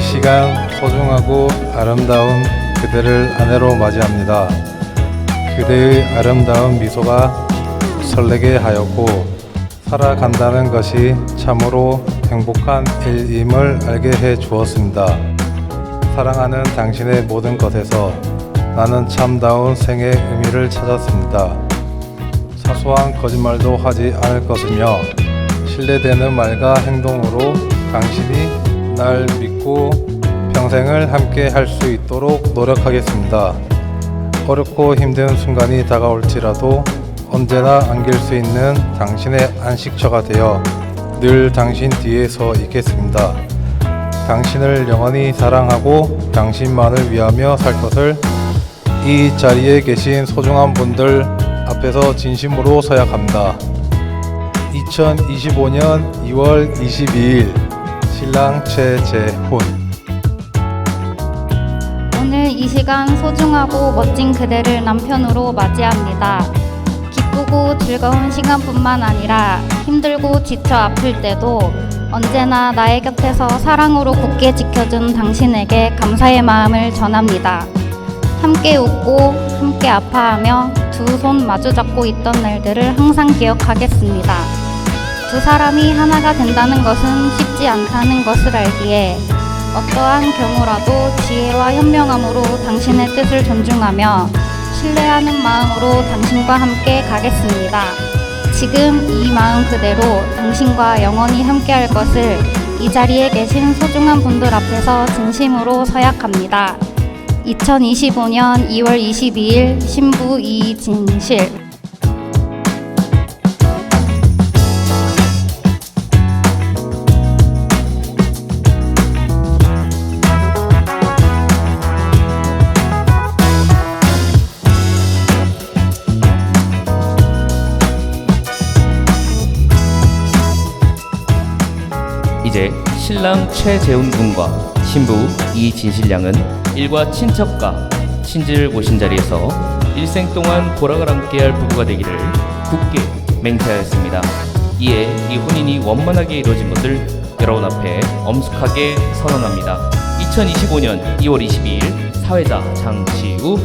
시간 소중하고 아름다운 그대를 아내로 맞이합니다. 그대의 아름다운 미소가 설레게 하였고 살아간다는 것이 참으로 행복한 일임을 알게 해 주었습니다. 사랑하는 당신의 모든 것에서 나는 참다운 생의 의미를 찾았습니다. 사소한 거짓말도 하지 않을 것이며 신뢰되는 말과 행동으로 당신이 날 믿고 평생을 함께 할 수 있도록 노력하겠습니다. 어렵고 힘든 순간이 다가올지라도 언제나 안길 수 있는 당신의 안식처가 되어 늘 당신 뒤에 서 있겠습니다. 당신을 영원히 사랑하고 당신만을 위하며 살 것을 이 자리에 계신 소중한 분들 앞에서 진심으로 서약합니다. 2025년 2월 22일 신랑 최재훈 오늘 이 시간 소중하고 멋진 그대를 남편으로 맞이합니다. 기쁘고 즐거운 시간뿐만 아니라 힘들고 지쳐 아플 때도 언제나 나의 곁에서 사랑으로 굳게 지켜준 당신에게 감사의 마음을 전합니다. 함께 웃고 함께 아파하며 두 손 마주 잡고 있던 날들을 항상 기억하겠습니다. 두 사람이 하나가 된다는 것은 쉽지 않다는 것을 알기에 어떠한 경우라도 지혜와 현명함으로 당신의 뜻을 존중하며 신뢰하는 마음으로 당신과 함께 가겠습니다. 지금 이 마음 그대로 당신과 영원히 함께 할 것을 이 자리에 계신 소중한 분들 앞에서 진심으로 서약합니다. 2025년 2월 22일 신부 이진실 이제 신랑 최재훈 군과 신부 이진실 양은 일과 친척과 친지를 모신 자리에서 일생 동안 보락을 함께할 부부가 되기를 굳게 맹세하였습니다. 이에 이 혼인이 원만하게 이루어진 것을 여러분 앞에 엄숙하게 선언합니다. 2025년 2월 22일 사회자 장지우